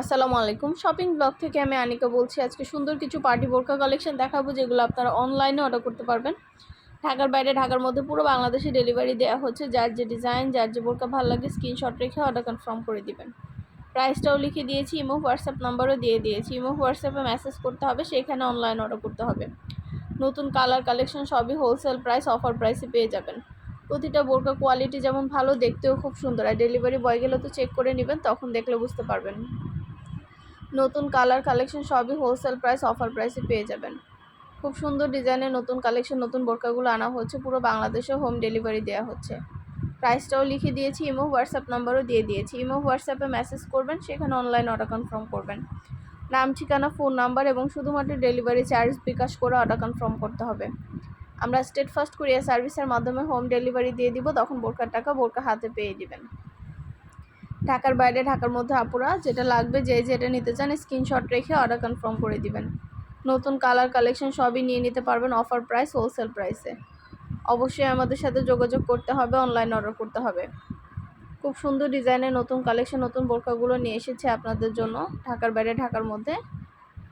আসসালামু আলাইকুম। Shopping blog থেকে আমি আনিকা বলছি, আজকে সুন্দর কিছু পার্টি বোরকা কালেকশন দেখাবো, যেগুলো আপনারা অনলাইনে অর্ডার করতে পারবেন। ঢাকার বাইরে, ঢাকার মধ্যে পুরো বাংলাদেশে ডেলিভারি দেওয়া হচ্ছে। যার যে ডিজাইন যার যে বোরকা ভালো লাগে স্ক্রিনশট রেখে অর্ডার কনফার্ম করে দিবেন। প্রাইসটাও লিখে দিয়েছি, ইমো হোয়াটসঅ্যাপ নাম্বারও দিয়ে দিয়েছি। ইমো হোয়াটসঅ্যাপে মেসেজ করতে হবে, সেখানে অনলাইন অর্ডার করতে হবে। নতুন কালার কালেকশন সবই হোলসেল প্রাইস অফার প্রাইসে পেয়ে যাবেন। প্রতিটা বোরকা কোয়ালিটি যেমন ভালো, দেখতেও খুব সুন্দর। আর ডেলিভারি বয় গেলে তো চেক করে নেবেন, তখন দেখলে বুঝতে পারবেন। নতুন কালার কালেকশন সবই হোলসেল প্রাইস অফার প্রাইসে পেয়ে যাবেন। খুব সুন্দর ডিজাইনের নতুন কালেকশন নতুন বোরকাগুলো আনা হচ্ছে, পুরো বাংলাদেশে হোম ডেলিভারি দেওয়া হচ্ছে। প্রাইসটাও লিখে দিয়েছি ইমো হোয়াটসঅ্যাপ নাম্বারও দিয়ে দিয়েছি। ইমো হোয়াটসঅ্যাপে মেসেজ করবেন, সেখানে অনলাইন অর্ডার কনফার্ম করবেন। নাম, ঠিকানা ফোন নাম্বার এবং শুধুমাত্র ডেলিভারি চার্জ বিকাশ করে অর্ডার কনফার্ম করতে হবে। আমরা স্টেট ফার্স্ট কুরিয়ার সার্ভিসের মাধ্যমে হোম ডেলিভারি দিয়ে দিব, তখন বোরকার টাকা বোরকা হাতে পেয়ে দিবেন। ঢাকার বাইরে, ঢাকার মধ্যে আপুরা যেটা লাগবে, যে যেটা নিতে চান স্ক্রিনশট রেখে অর্ডার কনফার্ম করে দিবেন। নতুন কালার কালেকশন সবই নিয়ে নিতে পারবেন অফার প্রাইস হোলসেল প্রাইসে অবশ্যই আমাদের সাথে যোগাযোগ করতে হবে অনলাইন অর্ডার করতে হবে। খুব সুন্দর ডিজাইনের নতুন কালেকশন নতুন বোরকাগুলো নিয়ে এসেছে আপনাদের জন্য ঢাকার বাইরে, ঢাকার মধ্যে।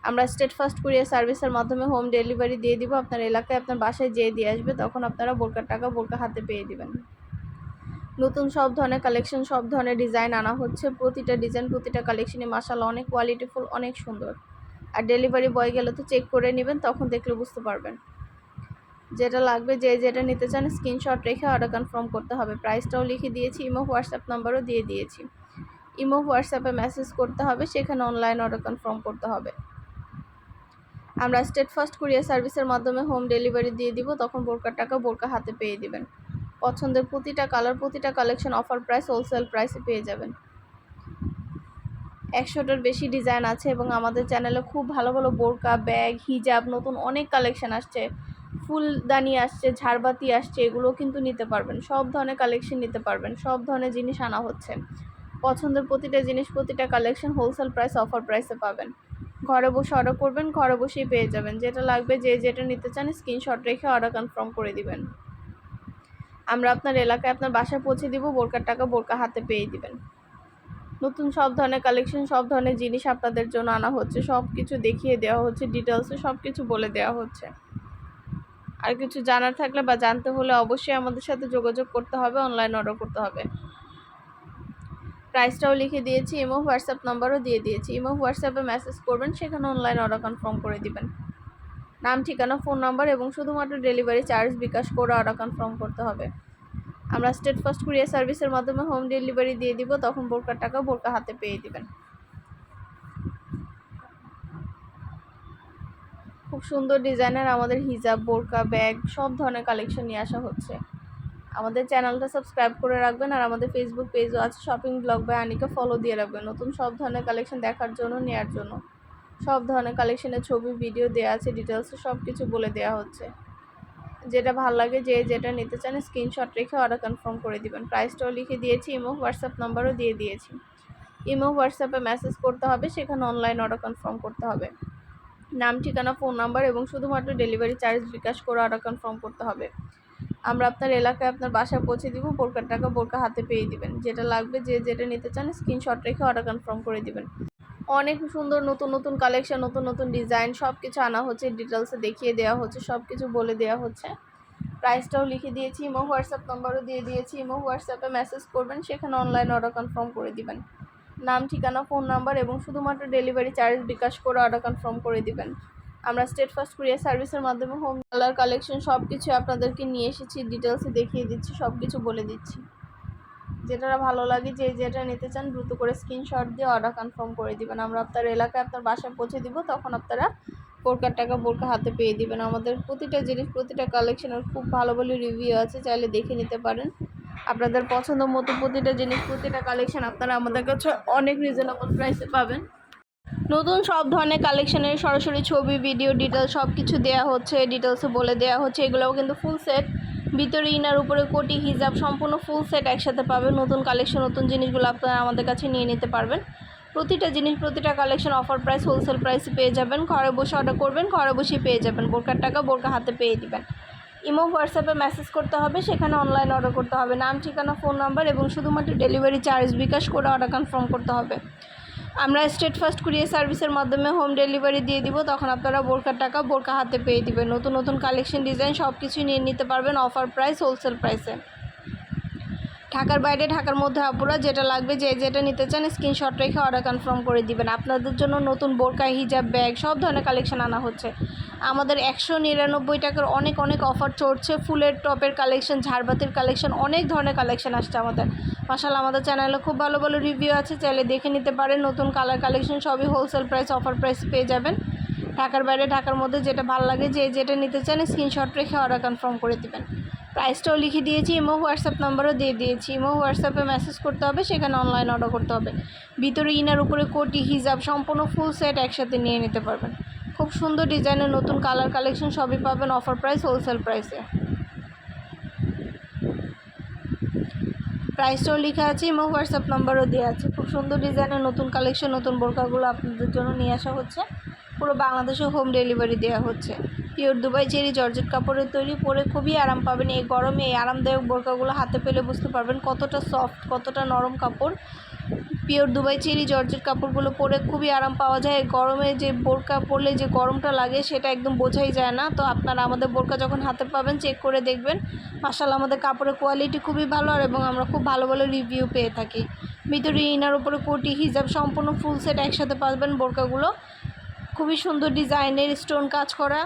আমরা স্টেট ফার্স্ট কুরিয়ার সার্ভিসের মাধ্যমে হোম ডেলিভারি দিয়ে দিব। আপনার এলাকায় আপনার বাসায় যেয়ে দিয়ে আসবে, তখন আপনারা বোরকার টাকা বোরকা হাতে পেয়ে দিবেন। নতুন সব ধরনের কালেকশন সব ধরনের ডিজাইন আনা হচ্ছে। প্রতিটা ডিজাইন প্রতিটা কালেকশনে মাসাল অনেক কোয়ালিটিফুল অনেক সুন্দর। আর ডেলিভারি বয় গেলে তো চেক করে নেবেন, তখন দেখলে বুঝতে পারবেন। যেটা লাগবে, যে যেটা নিতে চান স্ক্রিনশট রেখে অর্ডার কনফার্ম করতে হবে। প্রাইসটাও লিখে দিয়েছি ইমো হোয়াটসঅ্যাপ নাম্বারও দিয়ে দিয়েছি। ইমো হোয়াটসঅ্যাপে মেসেজ করতে হবে, সেখানে অনলাইন অর্ডার কনফার্ম করতে হবে। আমরা স্টেট ফার্স্ট কুরিয়ার সার্ভিসের মাধ্যমে হোম ডেলিভারি দিয়ে দিব, তখন বোরকার টাকা বোরকা হাতে পেয়ে দিবেন। পছন্দের প্রতিটা কালার প্রতিটা কালেকশন অফার প্রাইস হোলসেল প্রাইসে পেয়ে যাবেন। একশোটার বেশি ডিজাইন আছে এবং আমাদের চ্যানেলে খুব ভালো ভালো বোরকা ব্যাগ হিজাব নতুন অনেক কালেকশন আসছে। ফুলদানি আসছে, ঝাড়বাতি আসছে এগুলো কিন্তু নিতে পারবেন। সব ধরনের কালেকশন নিতে পারবেন, সব ধরনের জিনিস আনা হচ্ছে। পছন্দের প্রতিটা জিনিস, প্রতিটা কালেকশন হোলসেল প্রাইস অফার প্রাইসে পাবেন। ঘরে বসে অর্ডার করবেন, ঘরে বসেই পেয়ে যাবেন। যেটা লাগবে, যে যেটা নিতে চান স্ক্রিনশট রেখে অর্ডার কনফার্ম করে দিবেন। আমরা আপনার এলাকায় আপনার বাসায় পৌঁছে দিব, বোরকার টাকা বোরকা হাতে পেয়ে দিবেন। নতুন সব ধরনের কালেকশন সব ধরনের জিনিস আপনাদের জন্য আনা হচ্ছে। সব কিছু দেখিয়ে দেওয়া হচ্ছে ডিটেলসে সব কিছু বলে দেওয়া হচ্ছে। আর কিছু জানার থাকলে বা জানতে হলে অবশ্যই আমাদের সাথে যোগাযোগ করতে হবে অনলাইন অর্ডার করতে হবে। প্রাইসটাও লিখে দিয়েছি ইমো হোয়াটসঅ্যাপ নাম্বারও দিয়ে দিয়েছি। ইমো হোয়াটসঅ্যাপে মেসেজ করবেন, সেখানে অনলাইন অর্ডার কনফার্ম করে দিবেন। নাম, ঠিকানা, ফোন নাম্বার এবং শুধুমাত্র ডেলিভারি চার্জ বিকাশ করে অর্ডার কনফার্ম করতে হবে। আমরা স্টেট ফার্স্ট কুরিয়ার সার্ভিসের মাধ্যমে হোম ডেলিভারি দিয়ে দিব, তখন বোরকার টাকা বোরকা হাতে পেয়ে দিবেন। খুব সুন্দর ডিজাইনের আমাদের হিজাব, বোরকা, ব্যাগ, সব ধরনের কালেকশন নিয়ে আসা হচ্ছে। আমাদের চ্যানেলটা সাবস্ক্রাইব করে রাখবেন আর আমাদের ফেসবুক পেজও আছে শপিং ব্লগ বাই আনিকে ফলো দিয়ে রাখবেন। নতুন সব ধরনের কালেকশন দেখার জন্য নেওয়ার জন্য। সব ধরনের কালেকশনের ছবি ভিডিও দেওয়া আছে ডিটেলসে সব কিছু বলে দেওয়া হচ্ছে। যেটা ভালো লাগে, যে যেটা নিতে চান স্ক্রিনশট রেখে অর্ডার কনফার্ম করে দিবেন। প্রাইসটাও লিখে দিয়েছি ইমো হোয়াটসঅ্যাপ নাম্বারও দিয়ে দিয়েছি। ইমো হোয়াটসঅ্যাপে মেসেজ করতে হবে, সেখানে অনলাইন অর্ডার কনফার্ম করতে হবে। নাম, ঠিকানা ফোন নাম্বার এবং শুধুমাত্র ডেলিভারি চার্জ বিকাশ করে অর্ডার কনফার্ম করতে হবে। আমরা আপনার এলাকায় আপনার বাসায় পৌঁছে দিব বোরকার টাকা বোরকা হাতে পেয়ে দিবেন। যেটা লাগবে, যে যেটা নিতে চান স্ক্রিনশট রেখে অর্ডার কনফার্ম করে দিবেন। অনেক সুন্দর নতুন নতুন কালেকশন নতুন নতুন ডিজাইন সব কিছু আনা হচ্ছে ডিটেলসে দেখিয়ে দেওয়া হচ্ছে সব কিছু বলে দেওয়া হচ্ছে। প্রাইসটাও লিখে দিয়েছি, ইমো হোয়াটসঅ্যাপ নম্বরও দিয়ে দিয়েছি, ইমো হোয়াটসঅ্যাপে মেসেজ করবেন, সেখানে অনলাইন অর্ডার কনফার্ম করে দিবেন। নাম, ঠিকানা ফোন নাম্বার এবং শুধুমাত্র ডেলিভারি চার্জ বিকাশ করে অর্ডার কনফার্ম করে দিবেন। আমরা স্টেট ফার্স্ট কুরিয়ার সার্ভিসের মাধ্যমে হোম কালার কালেকশন সব কিছু আপনাদেরকে নিয়ে এসেছি ডিটেলসে দেখিয়ে দিচ্ছি সব কিছু বলে দিচ্ছি। যেটা ভালো লাগে যে যেটা নিতে চান দ্রুত করে স্ক্রিনশট দিয়ে অর্ডার কনফার্ম করে দিবেন। আমরা আপনার এলাকায় আপনার বাসায় পৌঁছে দিব, তখন আপনারা বোরকার টাকা বোরকা হাতে পেয়ে দিবেন। আমাদের প্রতিটা জিনিস, প্রতিটা কালেকশনের খুব ভালো ভালো রিভিউ আছে, চাইলে দেখে নিতে পারেন। আপনাদের পছন্দ মতো প্রতিটা জিনিস, প্রতিটা কালেকশন আপনারা আমাদের কাছে অনেক রিজনেবল প্রাইসে পাবেন। নতুন সব ধরনের কালেকশনের সরাসরি ছবি ভিডিও ডিটেলস সব কিছু দেওয়া হচ্ছে ডিটেলসে বলে দেওয়া হচ্ছে, এগুলোও কিন্তু ফুল সেট ভিতরে ইনার উপরে কোটি, হিজাব, সম্পূর্ণ ফুল সেট একসাথে পাবেন। নতুন কালেকশন নতুন জিনিসগুলো আপনারা আমাদের কাছে নিয়ে নিতে পারবেন। প্রতিটা জিনিস, প্রতিটা কালেকশন অফার প্রাইস হোলসেল প্রাইসে পেয়ে যাবেন। ঘরে বসে অর্ডার করবেন, ঘরে বসেই পেয়ে যাবেন। বোরকার টাকা বোরকা হাতে পেয়ে দিবেন। ইমো হোয়াটসঅ্যাপে মেসেজ করতে হবে, সেখানে অনলাইন অর্ডার করতে হবে। নাম, ঠিকানা ফোন নাম্বার এবং শুধুমাত্র ডেলিভারি চার্জ বিকাশ করে অর্ডার কনফার্ম করতে হবে। আমরা স্টেট ফার্স্ট কুরিয়ার সার্ভিসের মাধ্যমে হোম ডেলিভারি দিয়ে দিব, তখন আপনারা বোরকার টাকা বোরকা হাতে পেয়ে দিবেন। নতুন নতুন কালেকশন, ডিজাইন সব কিছুই নিয়ে নিতে পারবেন অফার প্রাইস, হোলসেল প্রাইসে। ঢাকার বাইরে, ঢাকার মধ্যে আপুরা যেটা লাগবে, যে যেটা নিতে চান স্ক্রিনশট রেখে অর্ডার কনফার্ম করে দিবেন। আপনাদের জন্য নতুন বোরকা, হিজাব, ব্যাগ সব ধরনের কালেকশন আনা হচ্ছে। আমাদের একশো নিরানব্বই টাকার অনেক অনেক অফার চড়ছে। ফুলের টপের কালেকশন ঝাড়বাতির কালেকশন অনেক ধরনের কালেকশন আসছে আমাদের। মাসাল আমাদের চ্যানেলে খুব ভালো ভালো রিভিউ আছে। চাইলে দেখে নিতে পারেন। নতুন কালার কালেকশন সবই হোলসেল প্রাইস অফার প্রাইস পেয়ে যাবেন। ঢাকার বাইরে, ঢাকার মধ্যে যেটা ভালো লাগে, যে যেটা নিতে চান স্ক্রিনশট রেখে অর্ডার কনফার্ম করে দিবেন। প্রাইসটাও লিখে দিয়েছি ইমো হোয়াটসঅ্যাপ নাম্বারও দিয়ে দিয়েছি। ইমো হোয়াটসঅ্যাপে মেসেজ করতে হবে, সেখানে অনলাইন অর্ডার করতে হবে। ভিতরে ইনার উপরে কোটি হিজাব সম্পূর্ণ ফুল সেট একসাথে নিয়ে নিতে পারবেন। খুব সুন্দর ডিজাইনের নতুন কালার কালেকশন সবই পাবেন অফার প্রাইস হোলসেল প্রাইসে প্রাইসটাও লেখা আছে এবং হোয়াটসঅ্যাপ নাম্বারও দেওয়া আছে। খুব সুন্দর ডিজাইনের নতুন কালেকশন, নতুন বোরকাগুলো আপনাদের জন্য নিয়ে আসা হচ্ছে। পুরো বাংলাদেশে হোম ডেলিভারি দেওয়া হচ্ছে। পিওর দুবাই চেরি জর্জেট কাপড়ের তৈরি, পরে খুবই আরাম পাবেন এই গরমে। এই আরামদায়ক বোরকাগুলো হাতে পেলে বুঝতে পারবেন কতটা সফট কতটা নরম কাপড়। পিওর দুবাই চেরি জর্জেট কাপড়গুলো পরে খুবই আরাম পাওয়া যায়। গরমে যে বোরকা পরলে যে গরমটা লাগে, সেটা একদম বোঝাই যায় না। তো আপনারা আমাদের বোরকা যখন হাতে পাবেন চেক করে দেখবেন। মাসাল আমাদের কাপড়ের কোয়ালিটি খুবই ভালো আর এবং আমরা খুব ভালো ভালো রিভিউ পেয়ে থাকি। ভিতরে ইনার, উপরে কোটি, হিজাব সম্পূর্ণ ফুল সেট একসাথে পাবেন বোরকাগুলো। খুবই সুন্দর ডিজাইনের স্টোন কাজ করা।